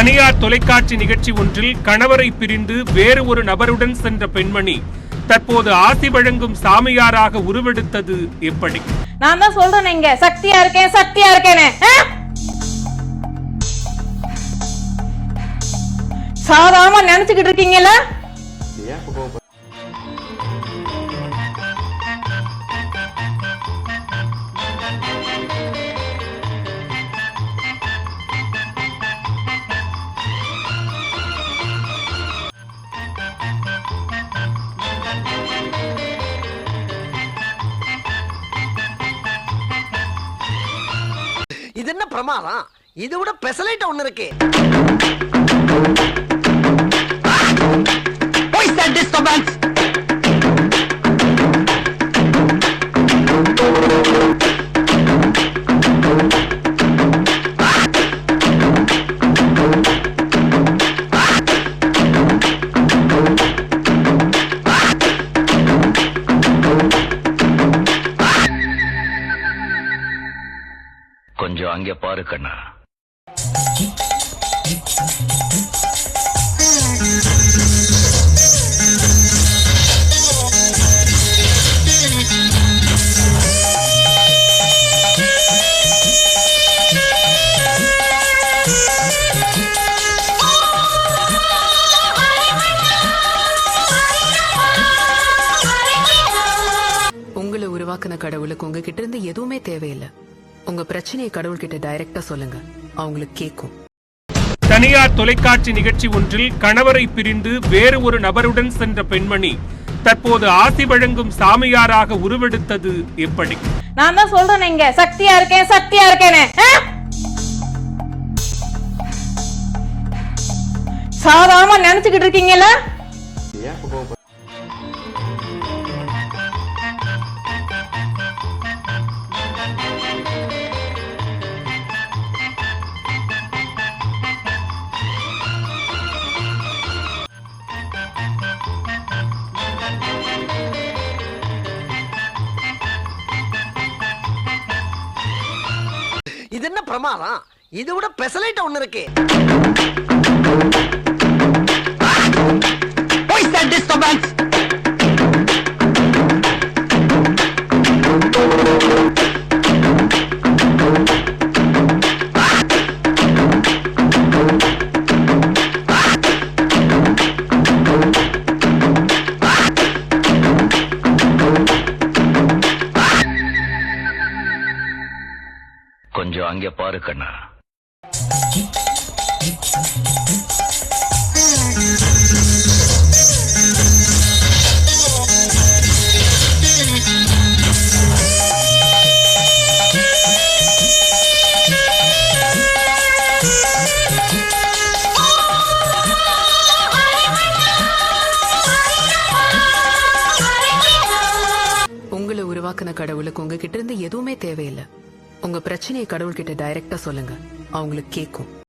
தனியார் தொலைக்காட்சி நிகழ்ச்சி ஒன்றில் கணவரை பிரிந்து வேறு ஒரு நபருடன் சென்ற பெண்மணி தற்போது ஆசி வழங்கும் சாமியாராக உருவெடுத்தது எப்படி? நான் தான் சொல்றேன் இங்க சக்தியா இருக்கேன் சக்தியா இருக்கேன்னு ஆ? சாதாரணமா நினைச்சுக்கிட்டு இருக்கீங்களா இது என்ன பிரமாதம்? இது விட பெசலைட் ஒண்ணு இருக்கு. கொஞ்சம் அங்கே பாரு கண்ணா. உங்களை உருவாக்குன கடவுளுக்கு உங்ககிட்ட இருந்து எதுவுமே தேவையில்லை. உங்க பிரச்சனையை கடவுள்கிட்ட டைரக்டா சொல்லுங்க. அவங்களுக்கு கேட்கும். தனியார் தொலைக்காட்சி நிகழ்ச்சி ஒன்றில் கணவரை பிரிந்து வேறு ஒரு நபருடன் சென்ற பெண்மணி தற்போது ஆசி வழங்கும் சாமியாராக உருவெடுத்தது எப்படி? நான் தான் சொல்றேன் இங்க. சக்தியா இருக்கேன் சக்தியா இருக்கேன்னு ஆ? சாதாரணமா நினைச்சுக்கிட்டு இருக்கீங்கல்ல? பிரமாதம். இது விட பெசலைட் ஒண்ணு இருக்கு. அங்கே பாரு கண்ணா. உங்களை உருவாக்குன கடவுளுக்கு உங்ககிட்ட இருந்து எதுவுமே தேவையில்லை. உங்க பிரச்சனையை கடவுள்கிட்ட டைரக்டா சொல்லுங்க. அவங்களுக்கு கேட்கும்.